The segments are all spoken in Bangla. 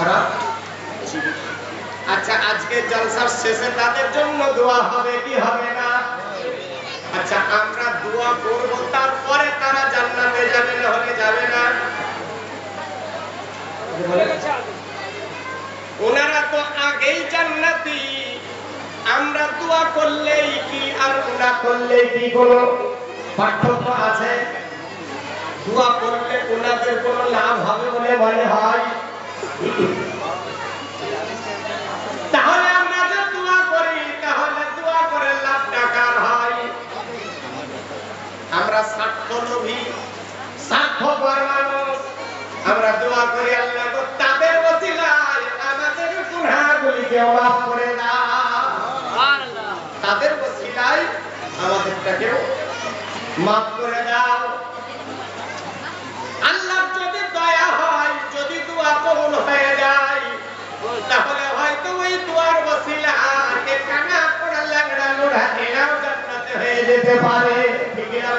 খারাপ আচ্ছা আজকে জলসার শেষে তাদের জন্য দোয়া হবে, কি হবে না? আচ্ছা আমরা দোয়া করব, তারপরে তারা জান্নাতে যাবে না হলে যাবে না। ওনারা তো আগেই জান্নাতি। আমরা দোয়া করলেই কি আর না করলেই কি কোনো পার্থক্য আছে? দোয়া করলে ওনাদের কোনো লাভ হবে বলে মনে হয়? তাহলে আমরা যে দোয়া করি তাহলে দোয়া করে লাভ টাকার হয়। আমরা স্বার্থলোভী স্বার্থপর মানুষ। আমরা দোয়া করি আল্লাহ তাদের ওসিলায় আমাদের গুনাহগুলিকে মাফ করে দাও। তাদের ওসিলায় আমাদেরটাকেও মাফ করে দাও। যেতে পারে। ঠিক না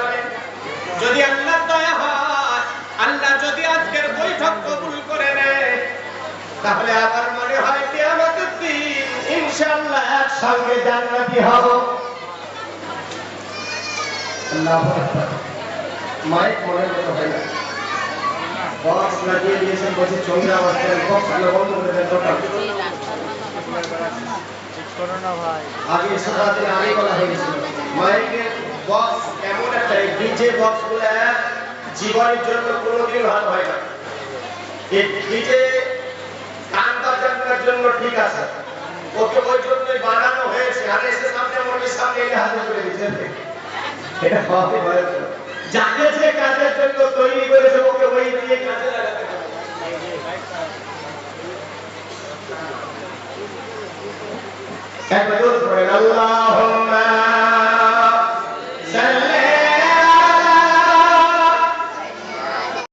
যদি আল্লাহ দয়া হয় আল্লাহ যদি আজকের বৈঠক কবুল করে নেয় তাহলে আমার মনে হয় কি আমাদের দিন ইনশাআল্লাহ একসঙ্গে জান্নাতি হব। আল্লাহু মাইক মনে মতো হয় না। বক্স লাগিয়ে দিয়েছেন বলছে চন্দ্রা বাস্তেন বক্স বন্ধ করে দেন টোটাল আগে বলা মাইকের বক্স এমন একটা ডিজে বক্সগুলো জীবনের জন্য কোনোদিন ভালো হয় না। এই ডিজে গান বাজানোর জন্য ঠিক আছে। ওকে ওই জন্যই বানানো হয়েছে। আর এসে সামনে মনের সামনে এনে হাতে করে দিচ্ছে। এটা হবে তো। যাকে যে কাজের জন্য তৈরি করেছে, ওকে ওই দিয়ে কাজে লাগাতে হবে। একবার করেন আল্লাহুম্মা